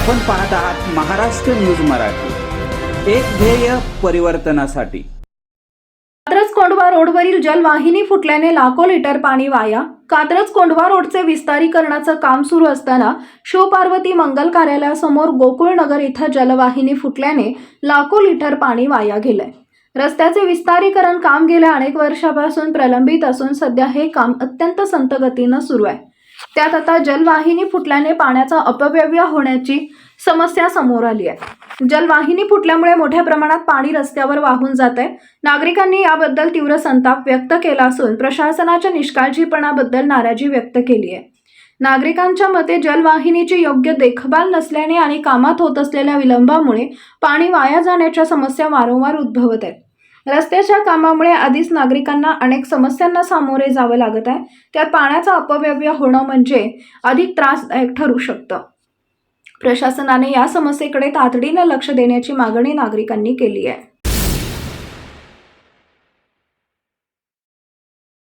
आपण पाहत आहात महाराष्ट्र न्यूज मराठी. एक ध्येय परिवर्तनासाठी. कात्रज कोंडवा रोडवरील जलवाहिनी फुटल्याने लाखो लिटर पाणी वाया. कात्रज कोंडवा रोडचे विस्तारीकरणाचं काम सुरू असताना शिवपार्वती मंगल कार्यालयासमोर गोकुळनगर इथं जलवाहिनी फुटल्याने लाखो लिटर पाणी वाया गेलंय. रस्त्याचे विस्तारीकरण काम गेल्या अनेक वर्षापासून प्रलंबित असून सध्या हे काम अत्यंत संतगतीनं सुरू आहे. त्यात आता जलवाहिनी फुटल्याने पाण्याचा अपव्यय होण्याची समस्या समोर आली आहे. जलवाहिनी फुटल्यामुळे मोठ्या प्रमाणात पाणी रस्त्यावर वाहून जात आहे नागरिकांनी याबद्दल तीव्र संताप व्यक्त केला असून प्रशासनाच्या निष्काळजीपणाबद्दल नाराजी व्यक्त केली आहे. नागरिकांच्या मते जलवाहिनीची योग्य देखभाल नसल्याने आणि कामात होत असलेल्या विलंबामुळे पाणी वाया जाण्याच्या समस्या वारंवार उद्भवत आहेत. रस्त्याच्या कामामुळे आधीच नागरिकांना अनेक समस्यांना सामोरे जावं लागत आहे. त्यात पाण्याचा अपव्यव्य होणं म्हणजे अधिक त्रासदायक ठरू शकतं. प्रशासनाने या समस्येकडे तातडीनं लक्ष देण्याची मागणी नागरिकांनी केली आहे.